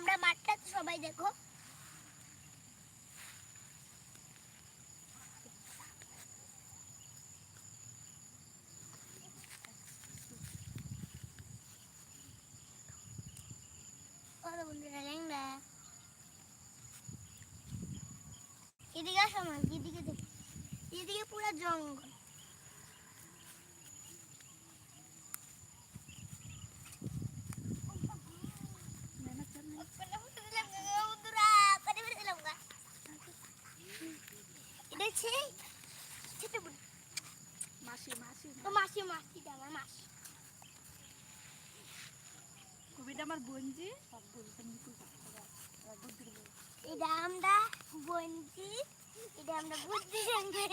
আমরা মাঠটা সবাই দেখো। এদিকে আসো এদিকে দেখো। এদিকে পুরো জঙ্গল বন্ধুরা করে ফেলে দিলাম গা এটা হচ্ছে ছোট বোন মাসি মাসি তো মাসি মাসি আমার মাসি সব এটা আমরা বঞ্চি এটা আমরা বুদ্ধি সঙ্গে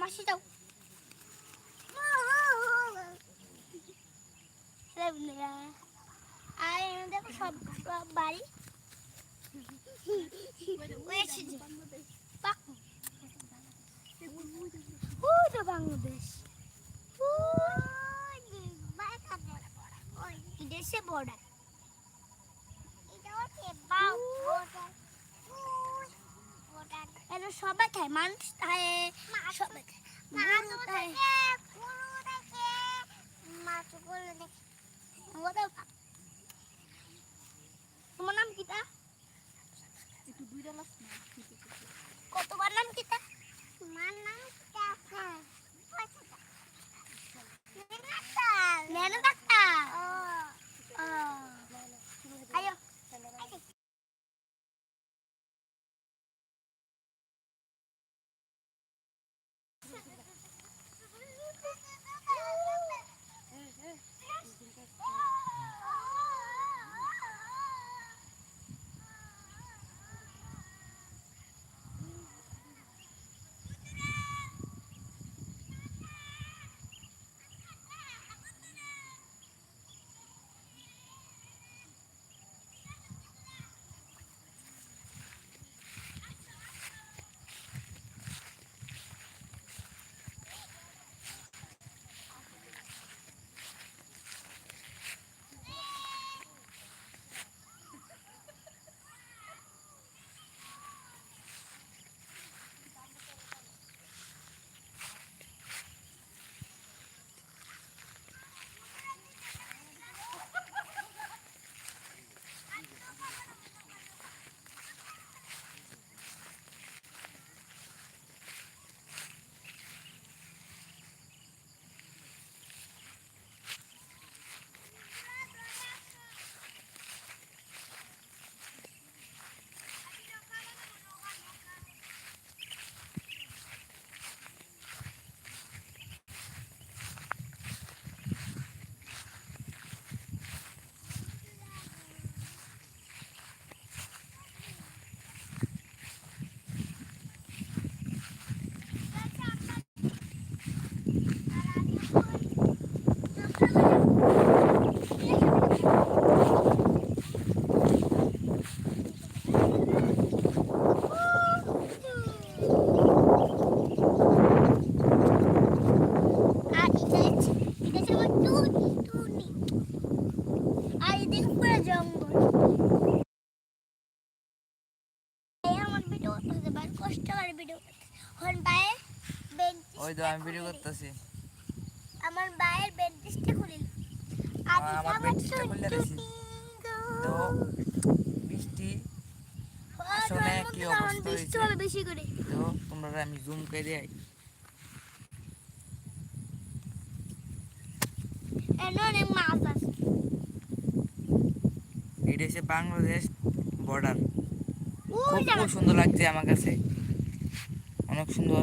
মাসি দাও আর দেখো সব সব বাড়ি ওই এসেছে পাক ওই তো বাংলাদেশ দেশে বর্ডার সবাই খায় মানুষ খায় সবাই খায় গরু খায় ওই তো আমি ভিডিও করতেছি। আমার বাইরের বেঞ্চটা খুলিল। আমার আমার খুলে। টুনি তো বৃষ্টি ও, আসলে কি অবস্থা বৃষ্টি হয়েছে? হবে বেশি করে। তো তোমরা আমি জুম করে দেই এটা হচ্ছে বাংলাদেশ বর্ডার খুব সুন্দর লাগছে আমার কাছে। অনেক সুন্দর।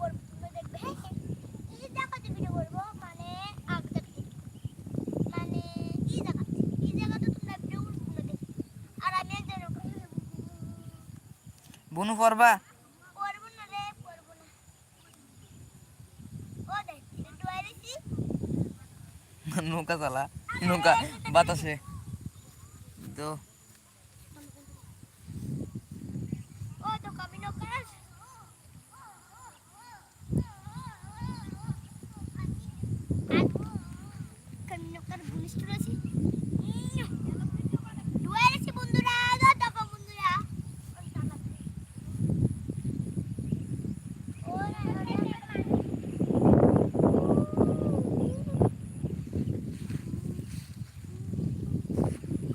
করব তোমরা দেখবে। আর আমি একজন বনু পড়বা করব না করব না। ও দেখ একটু নৌকা চালা নৌকা বাতাসে। তো ও তো কবি নৌকার নৌকার ঘনিষ্ঠ রয়েছে ডুয়ারেছি বন্ধুরা দেখো বন্ধুরা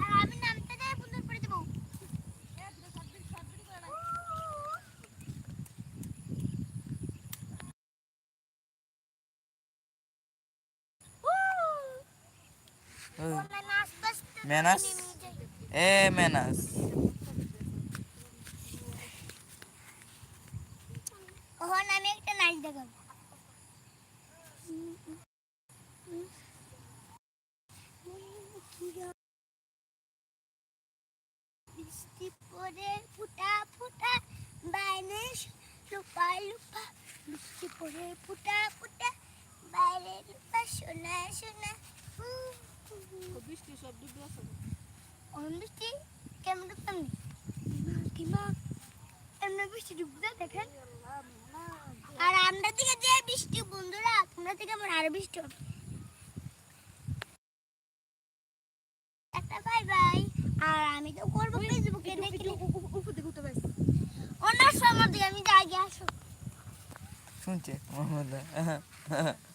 আর আমি নামতে দেয় বন্ধুর পরে দেবো ওই, মানে আস্তে আস্তে মেনাস? এ মেনাস ওহন আমি একটা নাচ দেখাবো বৃষ্টি পড়ে ফুটা ফুটা বাইরে লুপা লুপা বৃষ্টি পড়ে ফুটা ফুটা বাইরে লুপা সোনা সোনা বৃষ্টি সব ডুবে আছে অন বৃষ্টি? কেমন ডুবতাম কিমা এমনি বৃষ্টি ডুবতে দেখেন। আর আমরা থেকে যে বৃষ্টি বন্ধুরা তোমরা থেকে আমার আরও বৃষ্টি হবে। একটা বাই বাই। আর আমি তো করব ফেসবুকে দেখলে উপর দিকে উঠতে পারছি অন্য সময় আমি যাই গিয়ে আসো। শুনছে মোহাম্মদ